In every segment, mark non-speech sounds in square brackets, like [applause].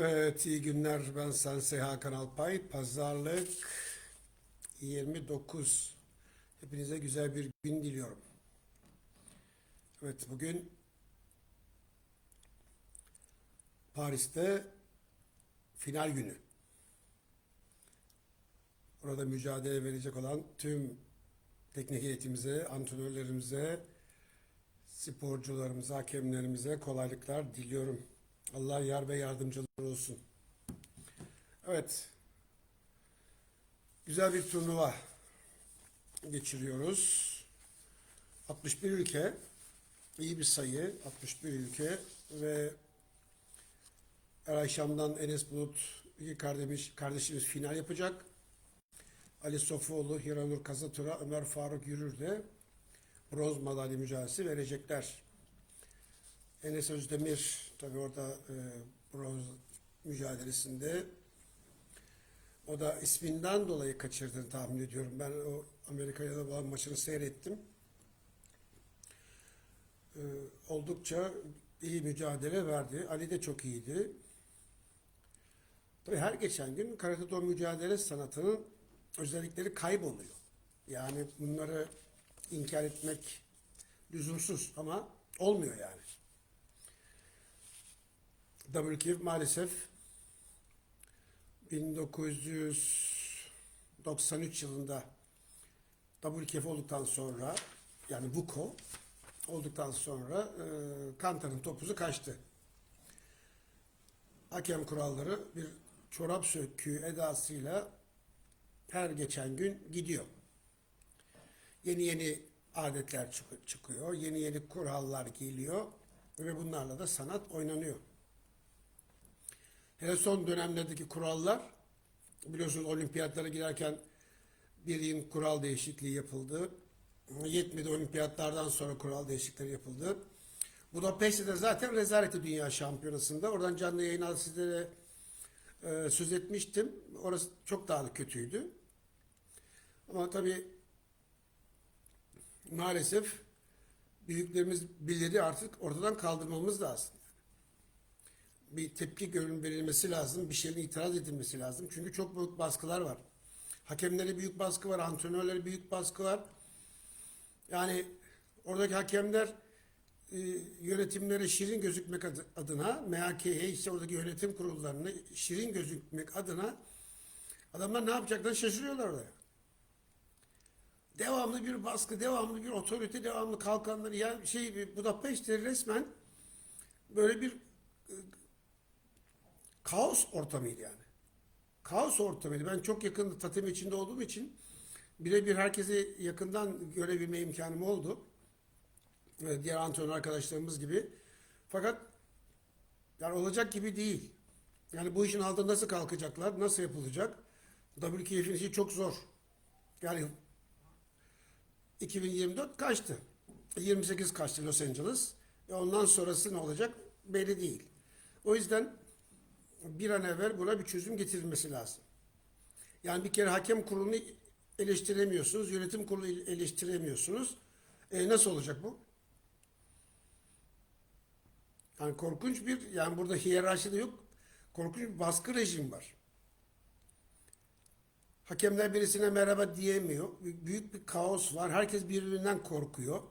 Evet, iyi günler. Ben Sensei Hakan Alpay. Pazarlık 29. Hepinize güzel bir gün diliyorum. Evet, bugün Paris'te final günü. Orada mücadele verecek olan tüm teknik heyetimize, antrenörlerimize, sporcularımıza, hakemlerimize kolaylıklar diliyorum. Allah yar ve yardımcılar olsun. Evet. Güzel bir turnuva geçiriyoruz. 61 ülke. iyi bir sayı. 61 ülke ve Eray Şam'dan Enes Bulut iki kardeş, kardeşimiz final yapacak. Ali Sofuoğlu, Hiranur Kazatura, Ömer Faruk Yürür de bronz madalya mücadelesi verecekler. Enes Özdemir tabii orada e, bronz mücadelesinde o da isminden dolayı kaçırdığını tahmin ediyorum. Ben o Amerika'ya da olan maçını seyrettim. E, oldukça iyi mücadele verdi. Ali de çok iyiydi. Tabii her geçen gün karate do mücadele sanatının özellikleri kayboluyor. Yani bunları inkar etmek lüzumsuz ama olmuyor yani. WKF maalesef 1993 yılında WKF olduktan sonra yani WUKO olduktan sonra e, Kantar'ın topuzu kaçtı. Hakem kuralları bir çorap söküğü edasıyla her geçen gün gidiyor. Yeni yeni adetler çık- çıkıyor, yeni yeni kurallar geliyor ve bunlarla da sanat oynanıyor. Hele son dönemlerdeki kurallar biliyorsunuz olimpiyatlara girerken bir yıl kural değişikliği yapıldı. Yetmedi olimpiyatlardan sonra kural değişiklikleri yapıldı. Budapeşte'de zaten rezaleti dünya şampiyonasında. Oradan canlı yayın sizlere e, söz etmiştim. Orası çok daha da kötüydü. Ama tabii maalesef büyüklerimiz biliri artık ortadan kaldırmamız lazım bir tepki görün verilmesi lazım, bir şeyin itiraz edilmesi lazım. Çünkü çok büyük baskılar var. Hakemlere büyük baskı var, antrenörlere büyük baskı var. Yani oradaki hakemler e, yönetimlere şirin gözükmek adı- adına, MHK'ye işte oradaki yönetim kurullarını şirin gözükmek adına adamlar ne yapacaklarını şaşırıyorlar orada. Devamlı bir baskı, devamlı bir otorite, devamlı kalkanları ya şey Budapeşte resmen böyle bir kaos ortamıydı yani. Kaos ortamıydı. Ben çok yakın tatim içinde olduğum için birebir herkesi yakından görebilme imkanım oldu. Diğer antrenör arkadaşlarımız gibi. Fakat yani olacak gibi değil. Yani bu işin altında nasıl kalkacaklar, nasıl yapılacak? WKF'in işi çok zor. Yani 2024 kaçtı? 28 kaçtı Los Angeles. E ondan sonrası ne olacak belli değil. O yüzden bir an evvel buna bir çözüm getirilmesi lazım. Yani bir kere hakem kurulunu eleştiremiyorsunuz, yönetim kurulu eleştiremiyorsunuz. E nasıl olacak bu? Yani korkunç bir, yani burada hiyerarşi de yok. Korkunç bir baskı rejim var. Hakemler birisine merhaba diyemiyor. Büyük bir kaos var. Herkes birbirinden korkuyor.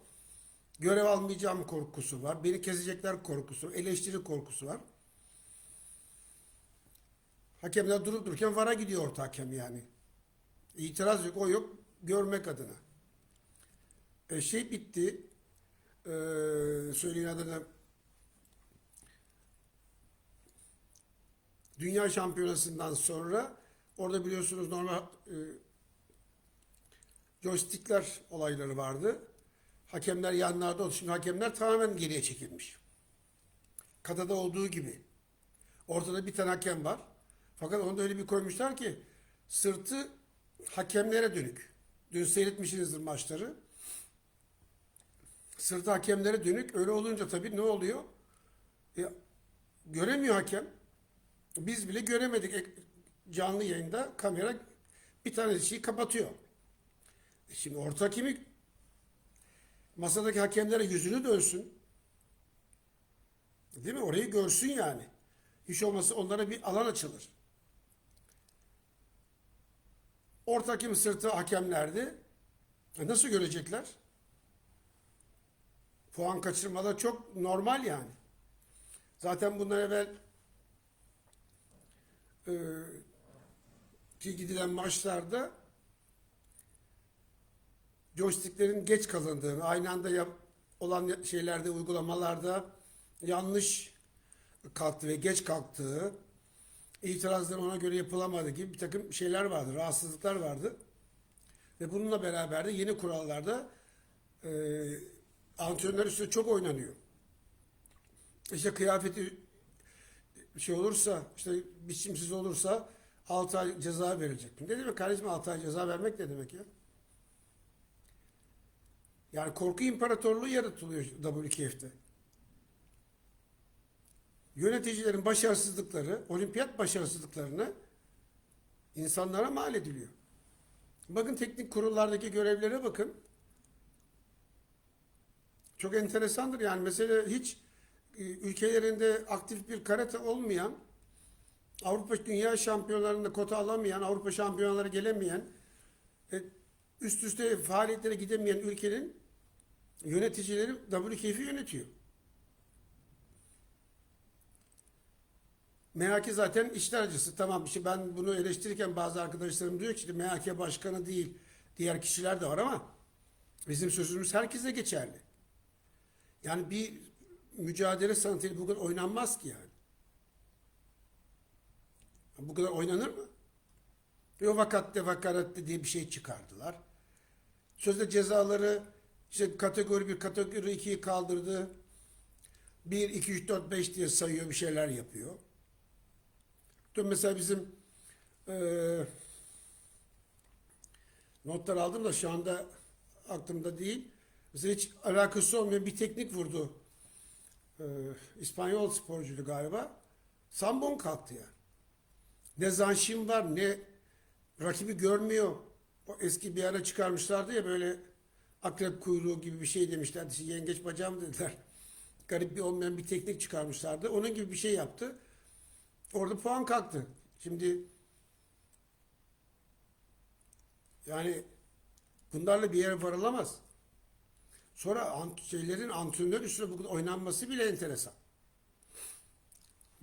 Görev almayacağım korkusu var. Beni kesecekler korkusu, eleştiri korkusu var. Hakemler durup dururken VAR'a gidiyor orta hakem yani. İtiraz yok, o yok. Görmek adına. E, şey bitti. E, söyleyin adına. Dünya şampiyonasından sonra orada biliyorsunuz normal e, joystickler olayları vardı. Hakemler yanlarda oldu. Şimdi hakemler tamamen geriye çekilmiş. Kadada olduğu gibi. Ortada bir tane hakem var. Fakat onu da öyle bir koymuşlar ki sırtı hakemlere dönük. Dün seyretmişsinizdir maçları. Sırtı hakemlere dönük. Öyle olunca tabii ne oluyor? E, göremiyor hakem. Biz bile göremedik. E, canlı yayında kamera bir tane şeyi kapatıyor. E, şimdi orta hakemi masadaki hakemlere yüzünü dönsün. Değil mi? Orayı görsün yani. Hiç olmazsa onlara bir alan açılır. Orta hakem sırtı hakemlerdi. E Nasıl görecekler? Puan kaçırmalar çok normal yani. Zaten bundan evvel e, ki gidilen maçlarda joysticklerin geç kalındığını, aynı anda yap, olan şeylerde, uygulamalarda yanlış kalktı ve geç kalktığı, itirazların ona göre yapılamadığı gibi bir takım şeyler vardı, rahatsızlıklar vardı. Ve bununla beraber de yeni kurallarda e, antrenör üstüne çok oynanıyor. İşte kıyafeti şey olursa, işte biçimsiz olursa 6 ay ceza verecek. Ne demek kardeşim 6 ay ceza vermek ne demek ya? Yani korku imparatorluğu yaratılıyor WKF'de. Yöneticilerin başarısızlıkları, olimpiyat başarısızlıklarını insanlara mal ediliyor. Bakın teknik kurullardaki görevlere bakın. Çok enteresandır yani mesela hiç e, ülkelerinde aktif bir karate olmayan, Avrupa Dünya Şampiyonlarında kota alamayan, Avrupa Şampiyonları gelemeyen, e, üst üste faaliyetlere gidemeyen ülkenin yöneticileri WKF'i yönetiyor. MHK zaten işler acısı. Tamam işte ben bunu eleştirirken bazı arkadaşlarım diyor ki işte MHK başkanı değil diğer kişiler de var ama bizim sözümüz herkese geçerli. Yani bir mücadele sanatıyla bu kadar oynanmaz ki yani. Bu kadar oynanır mı? Ve vakatte vakaratte diye bir şey çıkardılar. Sözde cezaları işte kategori 1, kategori 2'yi kaldırdı. 1, 2, 3, 4, 5 diye sayıyor bir şeyler yapıyor. Mesela bizim eee notlar aldım da şu anda aklımda değil. Mesela hiç alakası olmayan bir teknik vurdu. Eee İspanyol sporcuydu galiba. Sambon kalktı yani. Ne Zanşin var ne rakibi görmüyor. O eski bir ara çıkarmışlardı ya böyle akrep kuyruğu gibi bir şey demişlerdi. Yengeç bacağı mı dediler. [laughs] Garip bir olmayan bir teknik çıkarmışlardı. Onun gibi bir şey yaptı. Orada puan kalktı. Şimdi yani bunlarla bir yere varılamaz. Sonra ant şeylerin antrenör üstüne bu oynanması bile enteresan.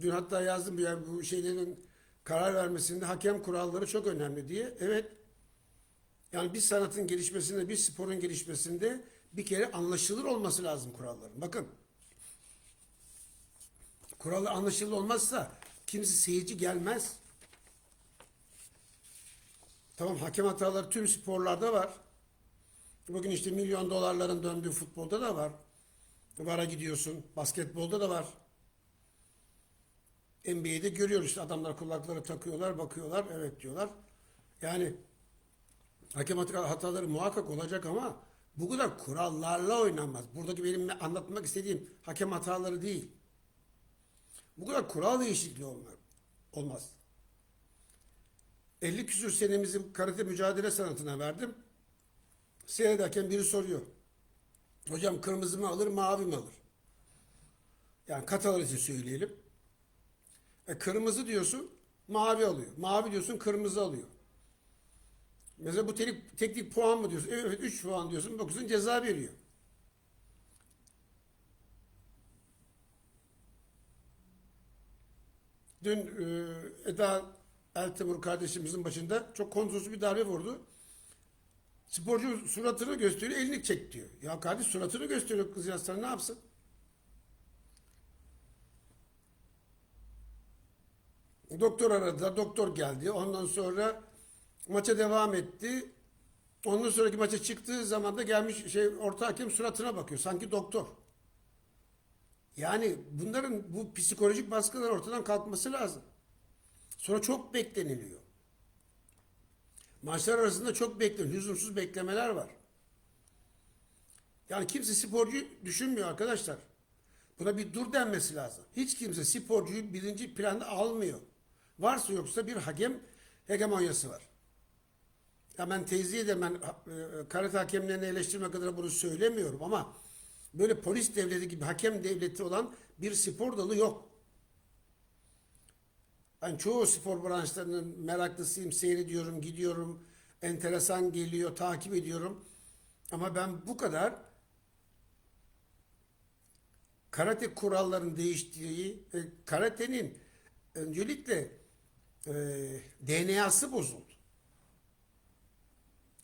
Dün hatta yazdım yani bu şeylerin karar vermesinde hakem kuralları çok önemli diye. Evet. Yani bir sanatın gelişmesinde, bir sporun gelişmesinde bir kere anlaşılır olması lazım kuralların. Bakın. Kurallar anlaşılır olmazsa kimse seyirci gelmez. Tamam hakem hataları tüm sporlarda var. Bugün işte milyon dolarların döndüğü futbolda da var. Vara gidiyorsun. Basketbolda da var. NBA'de görüyoruz işte adamlar kulakları takıyorlar, bakıyorlar, evet diyorlar. Yani hakem hata- hataları muhakkak olacak ama bu kadar kurallarla oynanmaz. Buradaki benim anlatmak istediğim hakem hataları değil. Bu kadar kural değişikliği olmaz. olmaz. 50 küsür senemizi karate mücadele sanatına verdim. Seyrederken biri soruyor. Hocam kırmızı mı alır, mavi mi alır? Yani katalar için söyleyelim. E, kırmızı diyorsun, mavi alıyor. Mavi diyorsun, kırmızı alıyor. Mesela bu teknik, teknik puan mı diyorsun? Evet 3 puan diyorsun. Bakıyorsun ceza veriyor. Dün e, Eda Eltemur kardeşimizin başında çok kontrolsüz bir darbe vurdu. Sporcu suratını gösteriyor, elini çek diyor. Ya kardeş suratını gösteriyor kız yaslarına ne yapsın? Doktor aradılar, doktor geldi. Ondan sonra maça devam etti. Ondan sonraki maça çıktığı zaman da gelmiş şey orta hakem suratına bakıyor. Sanki doktor. Yani bunların bu psikolojik baskılar ortadan kalkması lazım. Sonra çok bekleniliyor. Maçlar arasında çok bekleniyor. Lüzumsuz beklemeler var. Yani kimse sporcuyu düşünmüyor arkadaşlar. Buna bir dur denmesi lazım. Hiç kimse sporcuyu birinci planda almıyor. Varsa yoksa bir hakem hegemonyası var. Ya ben teyzeyi de ben e, karate hakemlerini eleştirmek adına bunu söylemiyorum ama böyle polis devleti gibi hakem devleti olan bir spor dalı yok. hani çoğu spor branşlarının meraklısıyım, seyrediyorum, gidiyorum, enteresan geliyor, takip ediyorum. Ama ben bu kadar karate kurallarının değiştiği, karatenin öncelikle e, DNA'sı bozuldu.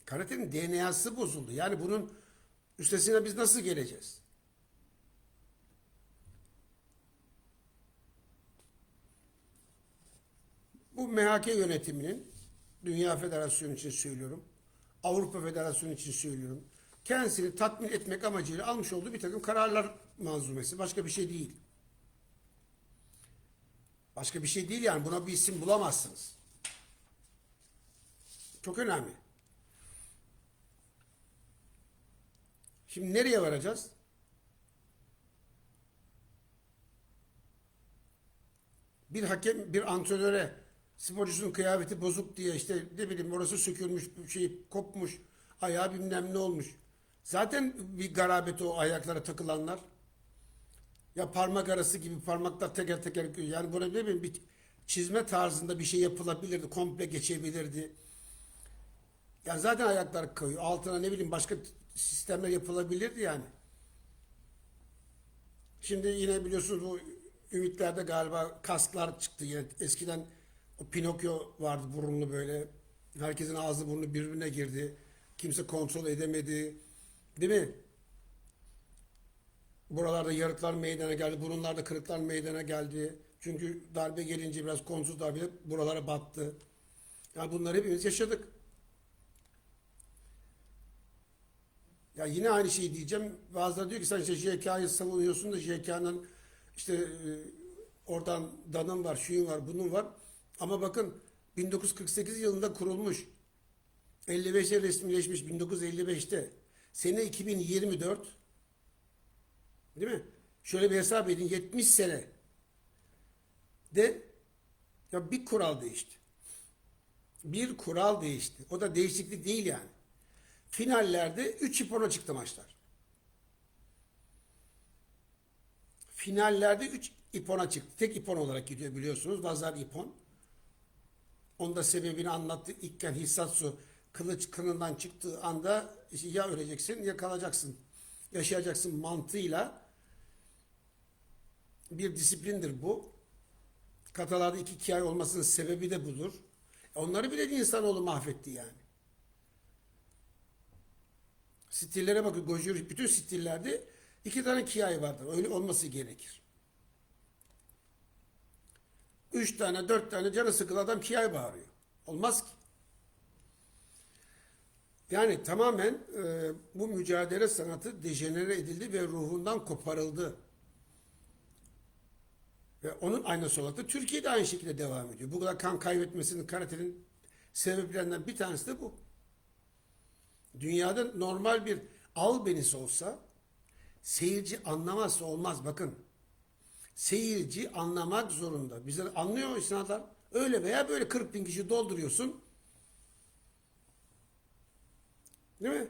Karatenin DNA'sı bozuldu. Yani bunun üstesine biz nasıl geleceğiz? Bu MHK yönetiminin Dünya Federasyonu için söylüyorum. Avrupa Federasyonu için söylüyorum. Kendisini tatmin etmek amacıyla almış olduğu bir takım kararlar manzumesi. Başka bir şey değil. Başka bir şey değil yani. Buna bir isim bulamazsınız. Çok önemli. Şimdi nereye varacağız? Bir hakem, bir antrenöre sporcusunun kıyafeti bozuk diye işte ne bileyim orası sökülmüş, şey kopmuş, ayağı bilmem ne olmuş. Zaten bir garabet o ayaklara takılanlar. Ya parmak arası gibi parmaklar teker teker yani böyle ne bileyim bir çizme tarzında bir şey yapılabilirdi, komple geçebilirdi. Yani zaten ayaklar kayıyor. Altına ne bileyim başka sistemler yapılabilirdi yani. Şimdi yine biliyorsunuz bu ümitlerde galiba kasklar çıktı yine. Eskiden o Pinokyo vardı burunlu böyle. Herkesin ağzı burnu birbirine girdi. Kimse kontrol edemedi. Değil mi? Buralarda yarıklar meydana geldi. Burunlarda kırıklar meydana geldi. Çünkü darbe gelince biraz konsuz darbe buralara battı. Yani bunları hepimiz yaşadık. Ya yine aynı şeyi diyeceğim. Bazıları diyor ki sen işte JK'yı savunuyorsun da JK'nın işte e, oradan danın var, şuyun var, bunun var. Ama bakın 1948 yılında kurulmuş. 55'e resmileşmiş 1955'te. Sene 2024. Değil mi? Şöyle bir hesap edin 70 sene de ya bir kural değişti. Bir kural değişti. O da değişiklik değil yani. Finallerde 3 ipona çıktı maçlar. Finallerde 3 ipona çıktı. Tek ipon olarak gidiyor biliyorsunuz. Vazar ipon. Onda sebebini anlattı. İlkken Hissatsu kılıç kınından çıktığı anda işte ya öleceksin ya kalacaksın. Yaşayacaksın mantığıyla bir disiplindir bu. Katalarda iki iki olmasının sebebi de budur. Onları bile insanoğlu mahvetti yani. Stillere bakın. Goju bütün stillerde iki tane kiai vardır. Öyle olması gerekir. Üç tane, dört tane canı sıkılı adam kiai bağırıyor. Olmaz ki. Yani tamamen e, bu mücadele sanatı dejenere edildi ve ruhundan koparıldı. Ve onun aynısı olarak da Türkiye'de aynı şekilde devam ediyor. Bu kadar kan kaybetmesinin karatenin sebeplerinden bir tanesi de bu. Dünyada normal bir al benisi olsa seyirci anlamazsa olmaz. Bakın seyirci anlamak zorunda. Bizler anlıyor isnatlar. Öyle veya böyle 40 bin kişi dolduruyorsun. Değil mi?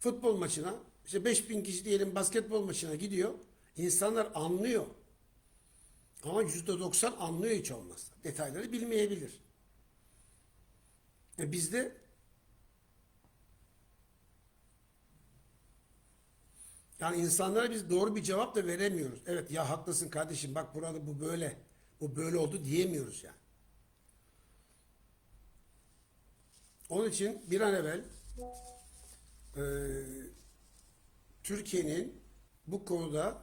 Futbol maçına işte 5 bin kişi diyelim basketbol maçına gidiyor. İnsanlar anlıyor. Ama yüzde doksan anlıyor hiç olmazsa. Detayları bilmeyebilir. E bizde yani insanlara biz doğru bir cevap da veremiyoruz. Evet ya haklısın kardeşim bak burada bu böyle. Bu böyle oldu diyemiyoruz yani. Onun için bir an evvel e, Türkiye'nin bu konuda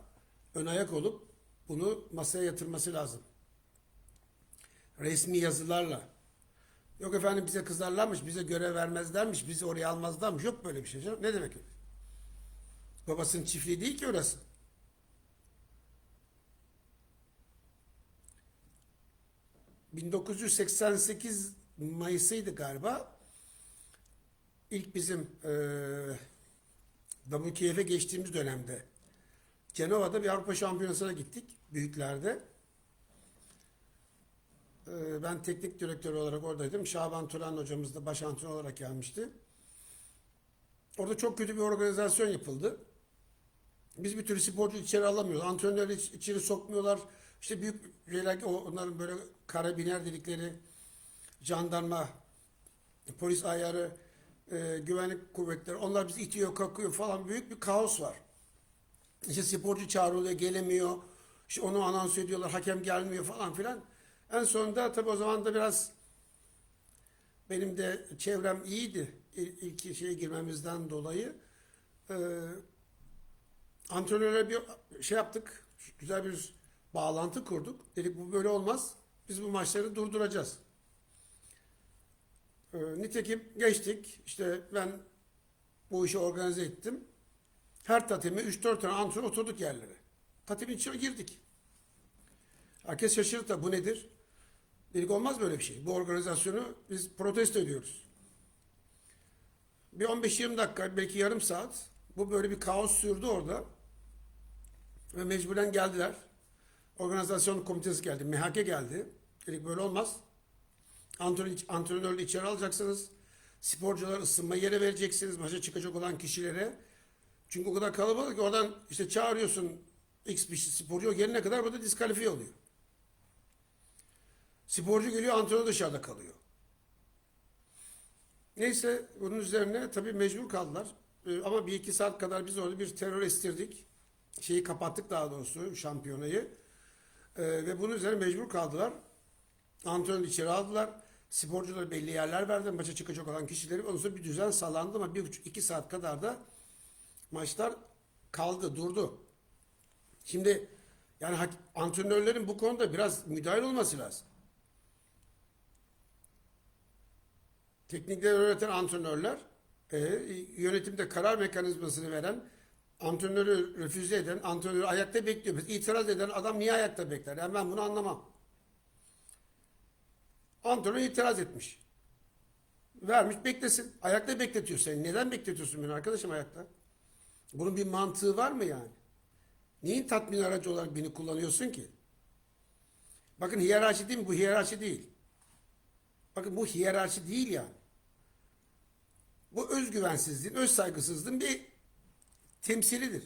ön ayak olup bunu masaya yatırması lazım. Resmi yazılarla. Yok efendim bize kızarlarmış, bize görev vermezlermiş, bizi oraya almazlarmış. Yok böyle bir şey canım. Ne demek öyle? Babasının çiftliği değil ki orası. ...1988 Mayıs'ıydı galiba. İlk bizim e, WKF'e geçtiğimiz dönemde Cenova'da bir Avrupa Şampiyonası'na gittik büyüklerde. Ee, ben teknik direktör olarak oradaydım. Şaban Turan hocamız da baş antrenör olarak gelmişti. Orada çok kötü bir organizasyon yapıldı. Biz bir türlü sporcu içeri alamıyoruz. Antrenörleri iç- içeri sokmuyorlar. işte büyük şeyler, onların böyle karabiner dedikleri jandarma, polis ayarı, e, güvenlik kuvvetleri onlar bizi itiyor, kakıyor falan büyük bir kaos var. İşte sporcu çağrılıyor, gelemiyor. İşte onu anons ediyorlar, hakem gelmiyor falan filan. En sonunda tabii o zaman da biraz benim de çevrem iyiydi İl- ilk şeye girmemizden dolayı. Ee, antrenörle bir şey yaptık, güzel bir bağlantı kurduk. Dedik bu böyle olmaz, biz bu maçları durduracağız. Ee, nitekim geçtik, işte ben bu işi organize ettim. Her tatime 3-4 tane antrenör oturduk yerlere. Tatimin içine girdik. Herkes şaşırdı da bu nedir? Dedik olmaz böyle bir şey. Bu organizasyonu biz protesto ediyoruz. Bir 15-20 dakika belki yarım saat bu böyle bir kaos sürdü orada. Ve mecburen geldiler. Organizasyon komitesi geldi. MHK geldi. Dedik böyle olmaz. Antrenör, antrenörü içeri alacaksınız. Sporcular ısınma yere vereceksiniz. Maça çıkacak olan kişilere. Çünkü o kadar kalabalık ki oradan işte çağırıyorsun X bir sporcu o gelene kadar burada diskalifiye oluyor. Sporcu geliyor antrenör dışarıda kalıyor. Neyse bunun üzerine tabii mecbur kaldılar. Ee, ama bir iki saat kadar biz orada bir terör estirdik. Şeyi kapattık daha doğrusu şampiyonayı. Ee, ve bunun üzerine mecbur kaldılar. Antrenörü içeri aldılar. Sporculara belli yerler verdi. Maça çıkacak olan kişileri. Ondan sonra bir düzen sağlandı ama bir iki saat kadar da maçlar kaldı, durdu. Şimdi yani antrenörlerin bu konuda biraz müdahil olması lazım. Teknikleri öğreten antrenörler, e, yönetimde karar mekanizmasını veren, antrenörü refüze eden, antrenörü ayakta bekliyor. Biz itiraz eden adam niye ayakta bekler? Yani ben bunu anlamam. Antrenör itiraz etmiş. Vermiş beklesin. Ayakta bekletiyor seni. Neden bekletiyorsun beni arkadaşım ayakta? Bunun bir mantığı var mı yani? Neyin tatmin aracı olarak beni kullanıyorsun ki? Bakın hiyerarşi değil mi? Bu hiyerarşi değil. Bakın bu hiyerarşi değil yani. Bu özgüvensizliğin, öz saygısızlığın bir temsilidir.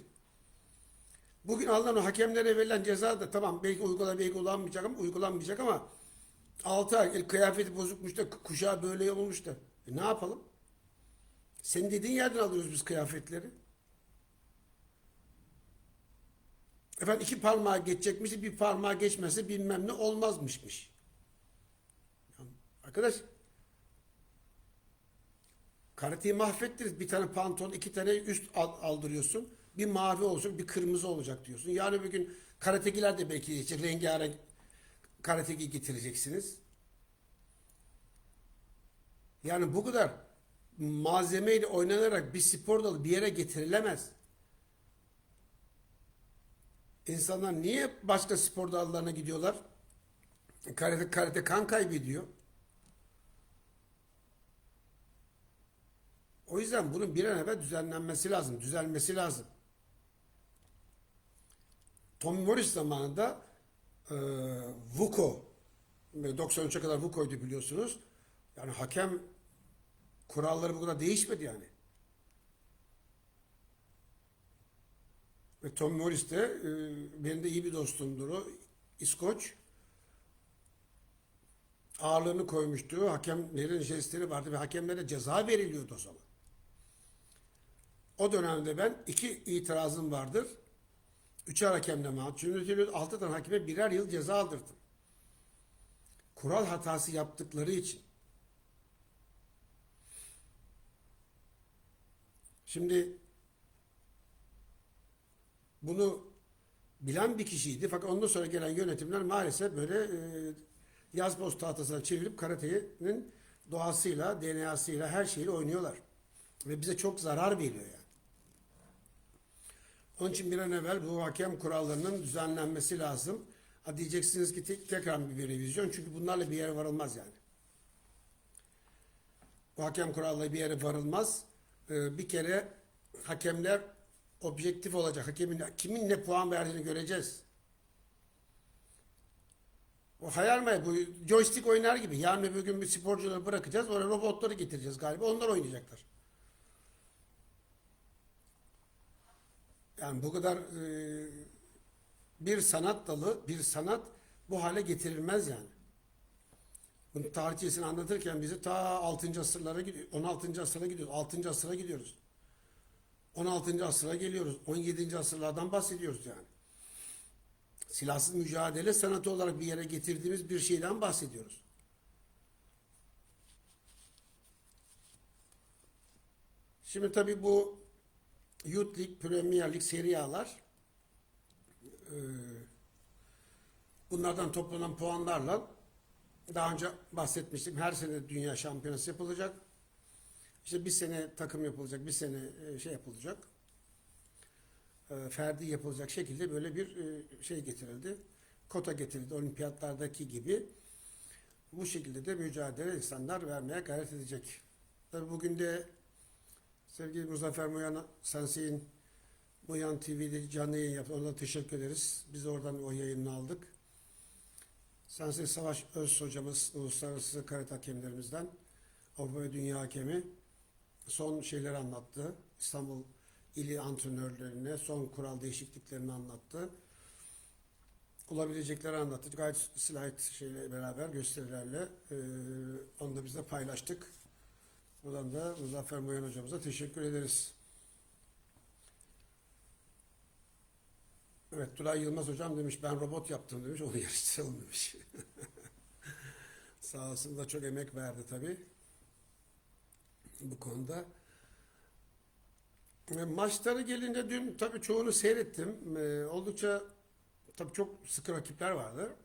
Bugün alınan o hakemlere verilen ceza da tamam belki uygulanmayacak, belki uygulanmayacak ama uygulanmayacak ama 6 ay kıyafeti bozukmuş da kuşağı böyle olmuş da. E ne yapalım? Senin dediğin yerden alıyoruz biz kıyafetleri. Efendim iki parmağı geçecekmiş, bir parmağı geçmese bilmem ne olmazmışmış. Arkadaş, karateyi mahvettiniz. Bir tane pantolon, iki tane üst al- aldırıyorsun. Bir mavi olacak, bir kırmızı olacak diyorsun. Yani bir gün karatekiler de belki işte rengarenk karateki getireceksiniz. Yani bu kadar malzemeyle oynanarak bir spor dalı bir yere getirilemez. İnsanlar niye başka spor dallarına gidiyorlar? Karate, karate kan kaybediyor. O yüzden bunun bir an evvel düzenlenmesi lazım, düzelmesi lazım. Tommy Morris zamanında e, VUCO, 93'e kadar VUCO'ydu biliyorsunuz. Yani hakem kuralları bu kadar değişmedi yani. Ve Tom Morris de e, benim de iyi bir dostumdur o. İskoç. Ağırlığını koymuştu. Hakemlerin jestleri vardı ve hakemlere ceza veriliyordu o zaman. O dönemde ben iki itirazım vardır. Üçer hakemle mahkum yönetiliyordu. Altı tane hakeme birer yıl ceza aldırdım. Kural hatası yaptıkları için. Şimdi bunu bilen bir kişiydi. Fakat ondan sonra gelen yönetimler maalesef böyle e, yazboz tahtasına çevirip karatenin doğasıyla, DNA'sıyla, her şeyle oynuyorlar. Ve bize çok zarar veriyor yani. Onun için bir an evvel bu hakem kurallarının düzenlenmesi lazım. Ha diyeceksiniz ki tek, tekrar bir revizyon çünkü bunlarla bir yere varılmaz yani. Bu hakem kuralları bir yere varılmaz. Ee, bir kere hakemler objektif olacak. Hakemin kimin ne puan verdiğini göreceğiz. O hayal mi? Bu joystick oynar gibi. Yarın öbür gün bir sporcuları bırakacağız. Oraya robotları getireceğiz galiba. Onlar oynayacaklar. Yani bu kadar e, bir sanat dalı, bir sanat bu hale getirilmez yani. Bunun tarihçesini anlatırken bizi ta 6. asırlara gidiyor, 16. asıra gidiyoruz, 6. asıra gidiyoruz. 16. asıra geliyoruz, 17. asırlardan bahsediyoruz yani. Silahsız mücadele sanatı olarak bir yere getirdiğimiz bir şeyden bahsediyoruz. Şimdi tabii bu Youth League, Premier Lig, Serie A'lar e, bunlardan toplanan puanlarla daha önce bahsetmiştim. Her sene dünya şampiyonası yapılacak. İşte bir sene takım yapılacak, bir sene e, şey yapılacak. E, Ferdi yapılacak şekilde böyle bir e, şey getirildi. Kota getirildi olimpiyatlardaki gibi. Bu şekilde de mücadele insanlar vermeye gayret edecek. Tabii bugün de sevgili Muzaffer Muyan Sensei'nin Muyan TV'de canlı yayın yaptı. Ona teşekkür ederiz. Biz de oradan o yayını aldık. Sensei Savaş Öz hocamız, uluslararası karate hakemlerimizden, Avrupa ve Dünya hakemi son şeyleri anlattı. İstanbul ili antrenörlerine son kural değişikliklerini anlattı. Olabilecekleri anlattı. Gayet slide şeyle beraber gösterilerle e, onu da biz paylaştık. Buradan da Muzaffer Moyan hocamıza teşekkür ederiz. Evet, Tülay Yılmaz hocam demiş ben robot yaptım demiş, onu yarıştıralım demiş. [laughs] Sağ olsun da çok emek verdi tabii bu konuda. E, Maçları gelince dün tabii çoğunu seyrettim. E, oldukça tabii çok sıkı rakipler vardı.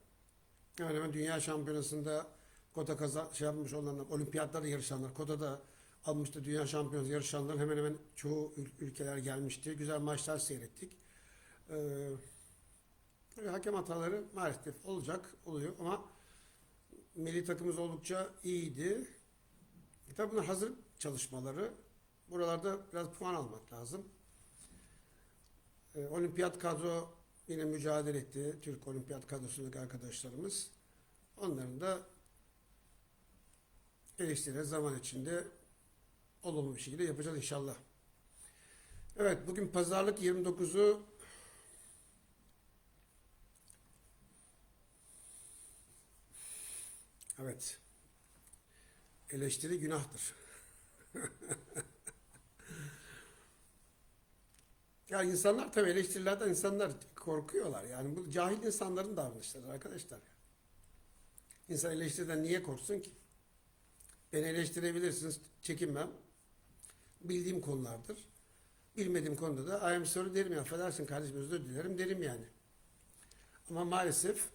Hemen hemen dünya şampiyonasında kota kazan şey yapmış olanlar, olimpiyatlarda yarışanlar, kotada almıştı dünya şampiyonası yarışanların hemen hemen çoğu ül- ülkeler gelmişti. Güzel maçlar seyrettik. Ee, hakem hataları maalesef olacak, oluyor ama milli takımımız oldukça iyiydi. E tabii bunlar hazırlık çalışmaları. Buralarda biraz puan almak lazım. Ee, olimpiyat kadro yine mücadele etti. Türk olimpiyat kadrosundaki arkadaşlarımız. Onların da eleştirileri zaman içinde olumlu bir şekilde yapacağız inşallah. Evet bugün pazarlık 29'u Evet. Eleştiri günahtır. [laughs] ya insanlar tabii eleştirilerden insanlar korkuyorlar. Yani bu cahil insanların davranışları arkadaşlar. İnsan eleştiriden niye korksun ki? Beni eleştirebilirsiniz, çekinmem. Bildiğim konulardır. Bilmediğim konuda da I am sorry derim ya. Affedersin kardeşim özür dilerim derim yani. Ama maalesef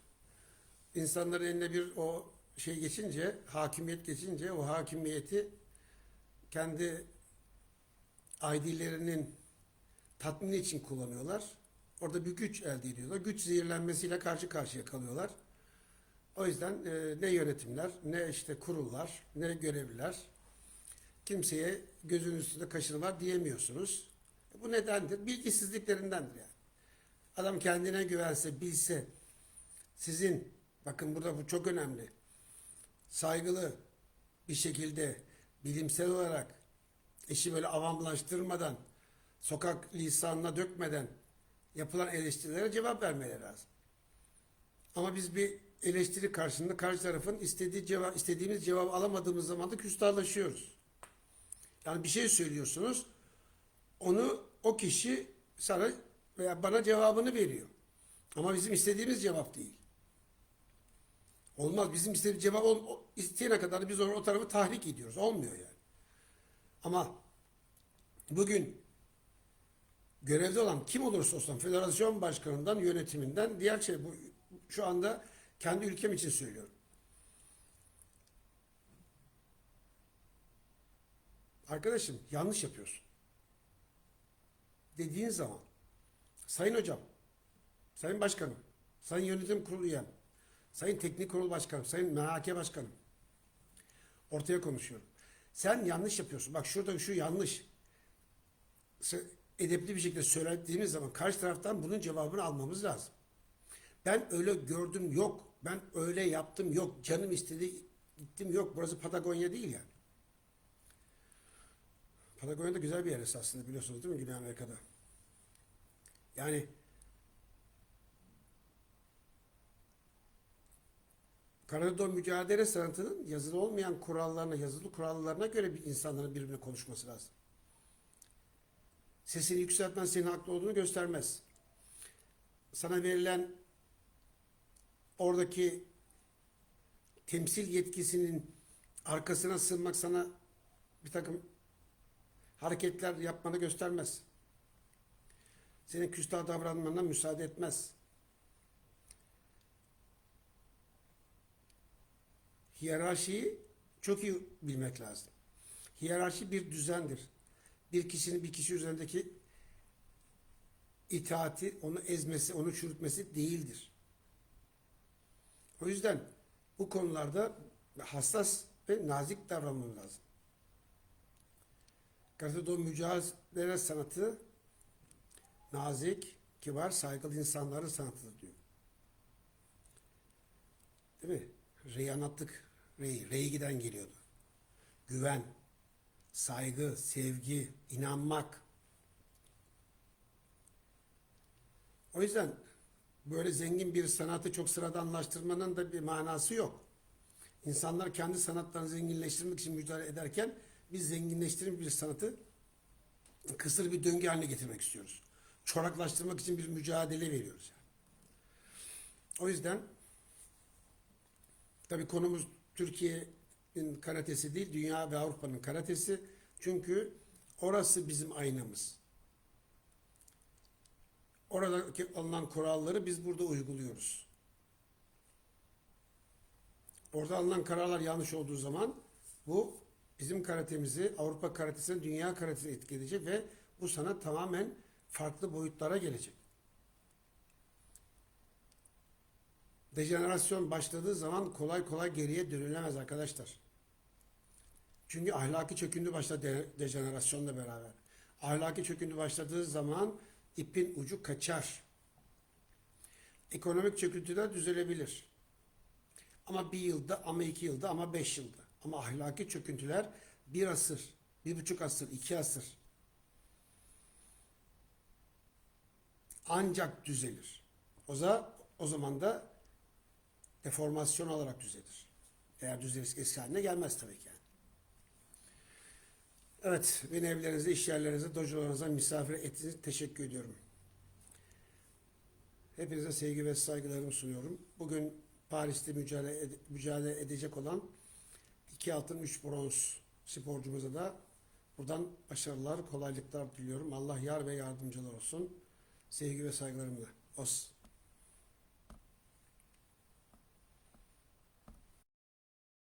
insanların eline bir o şey geçince, hakimiyet geçince o hakimiyeti kendi aidilerinin tatmini için kullanıyorlar. Orada bir güç elde ediyorlar. Güç zehirlenmesiyle karşı karşıya kalıyorlar. O yüzden e, ne yönetimler, ne işte kurullar, ne görevliler kimseye gözün üstünde kaşını var diyemiyorsunuz. Bu nedendir? Bilgisizliklerindendir yani. Adam kendine güvense, bilse, sizin, bakın burada bu çok önemli, saygılı bir şekilde, bilimsel olarak, işi böyle avamlaştırmadan, sokak lisanına dökmeden yapılan eleştirilere cevap vermeleri lazım. Ama biz bir eleştiri karşısında karşı tarafın istediği cevap, istediğimiz cevabı alamadığımız zaman da küstahlaşıyoruz. Yani bir şey söylüyorsunuz, onu o kişi sana veya bana cevabını veriyor. Ama bizim istediğimiz cevap değil. Olmaz. Bizim istediğimiz cevap ol, isteyene kadar da biz o, o tarafı tahrik ediyoruz. Olmuyor yani. Ama bugün görevde olan kim olursa olsun federasyon başkanından yönetiminden diğer şey bu şu anda kendi ülkem için söylüyorum. Arkadaşım yanlış yapıyorsun. Dediğin zaman sayın hocam, sayın başkanım, sayın yönetim kurulu üyem, sayın teknik kurul başkanım, sayın MHK başkanım ortaya konuşuyorum. Sen yanlış yapıyorsun. Bak şurada şu yanlış. Edepli bir şekilde söylediğimiz zaman karşı taraftan bunun cevabını almamız lazım. Ben öyle gördüm yok. Ben öyle yaptım yok. Canım istedi gittim yok. Burası Patagonya değil yani. Patagonya güzel bir yer esasında biliyorsunuz değil mi Güney Amerika'da? Yani Kanada mücadele sanatının yazılı olmayan kurallarına, yazılı kurallarına göre bir insanların birbirine konuşması lazım. Sesini yükseltmen senin haklı olduğunu göstermez. Sana verilen oradaki temsil yetkisinin arkasına sığınmak sana bir takım hareketler yapmanı göstermez. Senin küstah davranmana müsaade etmez. Hiyerarşiyi çok iyi bilmek lazım. Hiyerarşi bir düzendir. Bir kişinin bir kişi üzerindeki itaati, onu ezmesi, onu çürütmesi değildir. O yüzden bu konularda hassas ve nazik davranmamız lazım. Gazetede mücadele sanatı nazik, kibar, saygılı insanların sanatıdır diyor. Değil mi? Reyanatlık, rey, reygiden geliyordu. Güven, saygı, sevgi, inanmak. O yüzden böyle zengin bir sanatı çok sıradanlaştırmanın da bir manası yok. İnsanlar kendi sanatlarını zenginleştirmek için mücadele ederken biz zenginleştirin bir sanatı kısır bir döngü haline getirmek istiyoruz. Çoraklaştırmak için bir mücadele veriyoruz. Yani. O yüzden tabii konumuz Türkiye'nin karatesi değil, dünya ve Avrupa'nın karatesi. Çünkü orası bizim aynamız. Oradaki alınan kuralları biz burada uyguluyoruz. Orada alınan kararlar yanlış olduğu zaman bu bizim karatemizi, Avrupa karatesini, dünya karatesini etkileyecek ve bu sanat tamamen farklı boyutlara gelecek. Dejenerasyon başladığı zaman kolay kolay geriye dönülemez arkadaşlar. Çünkü ahlaki çöküntü başladı de, dejenerasyonla beraber. Ahlaki çöküntü başladığı zaman ipin ucu kaçar. Ekonomik çöküntüler düzelebilir. Ama bir yılda, ama iki yılda, ama beş yılda. Ama ahlaki çöküntüler bir asır, bir buçuk asır, iki asır. Ancak düzelir. O zaman, o zaman da deformasyon olarak düzelir. Eğer düzelirse eski haline gelmez tabii ki. Yani. Evet, beni evlerinize, iş yerlerinize, dojolarınıza misafir ettiğiniz teşekkür ediyorum. Hepinize sevgi ve saygılarımı sunuyorum. Bugün Paris'te mücadele, ede- mücadele edecek olan iki altın, üç bronz sporcumuza da buradan başarılar, kolaylıklar diliyorum. Allah yar ve yardımcılar olsun. Sevgi ve saygılarımla. Os.